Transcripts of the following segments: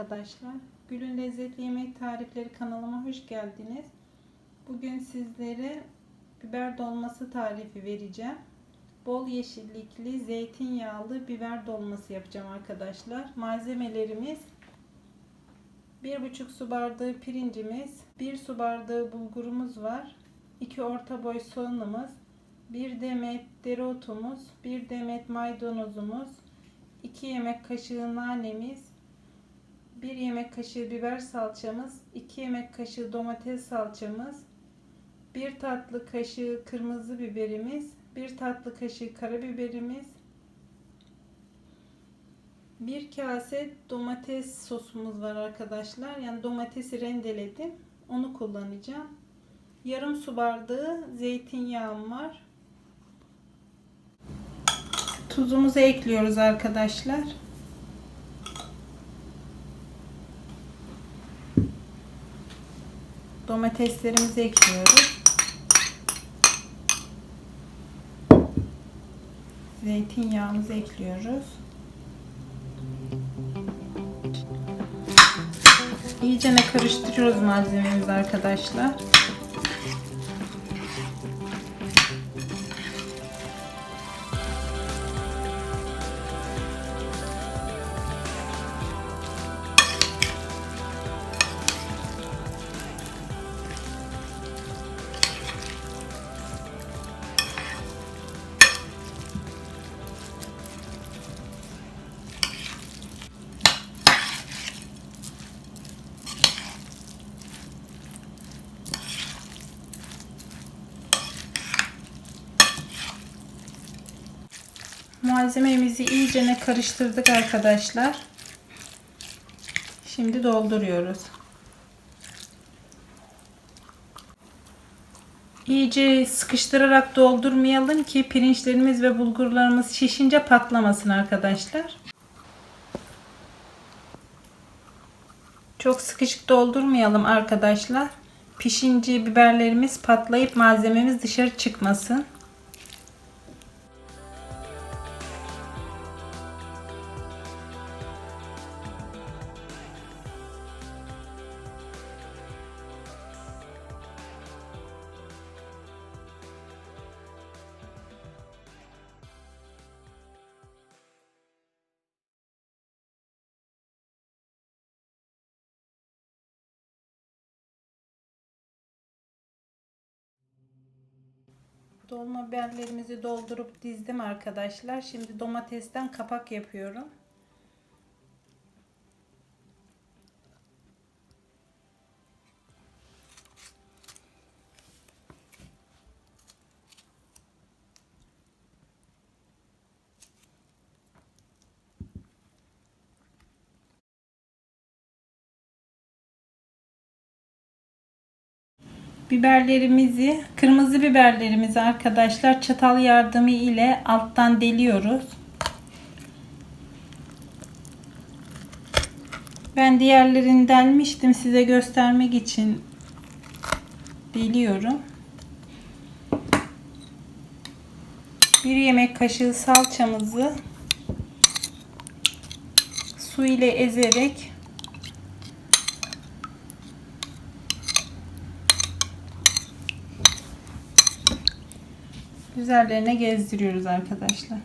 arkadaşlar. Gül'ün Lezzetli Yemek Tarifleri kanalıma hoş geldiniz. Bugün sizlere biber dolması tarifi vereceğim. Bol yeşillikli, zeytinyağlı biber dolması yapacağım arkadaşlar. Malzemelerimiz 1,5 su bardağı pirincimiz, 1 su bardağı bulgurumuz var. 2 orta boy soğanımız, 1 demet dereotumuz, 1 demet maydanozumuz, 2 yemek kaşığı nanemiz, 1 yemek kaşığı biber salçamız, 2 yemek kaşığı domates salçamız, 1 tatlı kaşığı kırmızı biberimiz, 1 tatlı kaşığı karabiberimiz, 1 kase domates sosumuz var arkadaşlar. Yani domatesi rendeledim. Onu kullanacağım. Yarım su bardağı zeytinyağım var. Tuzumuzu ekliyoruz arkadaşlar. Domateslerimizi ekliyoruz. Zeytinyağımızı ekliyoruz. İyice ne karıştırıyoruz malzememizi arkadaşlar. Malzememizi iyice ne karıştırdık arkadaşlar. Şimdi dolduruyoruz. İyice sıkıştırarak doldurmayalım ki pirinçlerimiz ve bulgurlarımız şişince patlamasın arkadaşlar. Çok sıkışık doldurmayalım arkadaşlar. Pişince biberlerimiz patlayıp malzememiz dışarı çıkmasın. Dolma biberlerimizi doldurup dizdim arkadaşlar. Şimdi domatesten kapak yapıyorum. Biberlerimizi, kırmızı biberlerimizi arkadaşlar çatal yardımı ile alttan deliyoruz. Ben diğerlerini delmiştim size göstermek için deliyorum. Bir yemek kaşığı salçamızı su ile ezerek üzerlerine gezdiriyoruz arkadaşlar.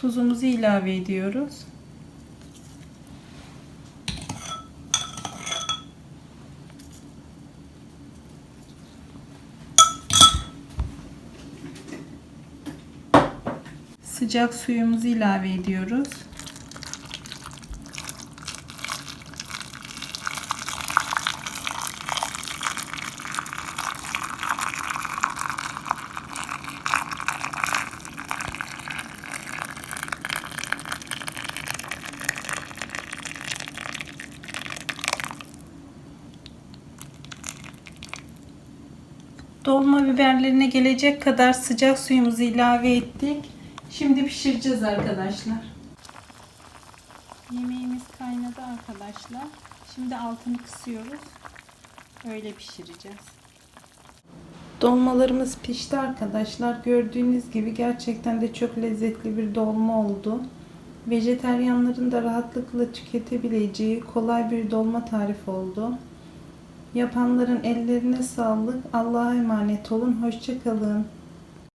Tuzumuzu ilave ediyoruz. sıcak suyumuzu ilave ediyoruz. Dolma biberlerine gelecek kadar sıcak suyumuzu ilave ettik. Şimdi pişireceğiz arkadaşlar. Yemeğimiz kaynadı arkadaşlar. Şimdi altını kısıyoruz. Öyle pişireceğiz. Dolmalarımız pişti arkadaşlar. Gördüğünüz gibi gerçekten de çok lezzetli bir dolma oldu. Vejeteryanların da rahatlıkla tüketebileceği kolay bir dolma tarifi oldu. Yapanların ellerine sağlık. Allah'a emanet olun. Hoşçakalın.